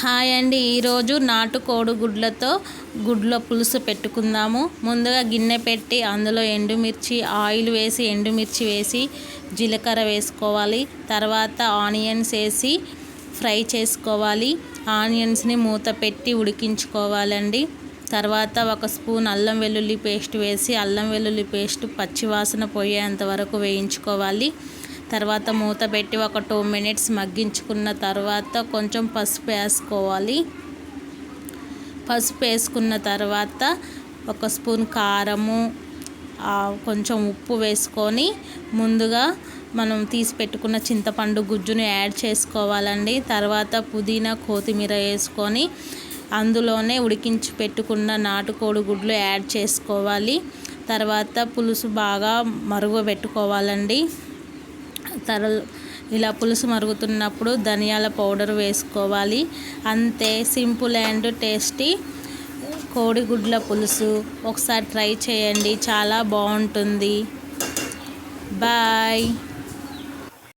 Hi అండి. ఈరోజు నాటు కోడిగుడ్లతో గుడ్ల పులుసు పెట్టుకుందాము. ముందుగా గిన్నె పెట్టి అందులో ఎండుమిర్చి ఆయిల్ వేసి ఎండుమిర్చి వేసి జీలకర్ర వేసుకోవాలి. తర్వాత ఆనియన్స్ వేసి ఫ్రై చేసుకోవాలి. ఆనియన్స్ని మూత పెట్టి ఉడికించుకోవాలండి. తర్వాత ఒక స్పూన్ అల్లం వెల్లుల్లి పేస్ట్ వేసి అల్లం వెల్లుల్లి పేస్ట్ పచ్చివాసన పోయేంత వరకు వేయించుకోవాలి. తర్వాత మూత పెట్టి ఒక టూ మినిట్స్ మగ్గించుకున్న తర్వాత కొంచెం పసుపు వేసుకోవాలి. పసుపు వేసుకున్న తర్వాత ఒక స్పూన్ కారము కొంచెం ఉప్పు వేసుకొని ముందుగా మనం తీసి పెట్టుకున్న చింతపండు గుజ్జుని యాడ్ చేసుకోవాలండి. తర్వాత పుదీనా కొత్తిమీర వేసుకొని అందులోనే ఉడికించి పెట్టుకున్న నాటుకోడి గుడ్లు యాడ్ చేసుకోవాలి. తర్వాత పులుసు బాగా మరుగుపెట్టుకోవాలండి తరలు ఇలా పులుసు మరుగుతున్నప్పుడు ధనియాల పౌడర్ వేసుకోవాలి. అంతే సింపుల్ అండ్ టేస్టీ. కోడిగుడ్ల పులుసు ఒకసారి ట్రై చేయండి. చాలా బాగుంటుంది. బాయ్.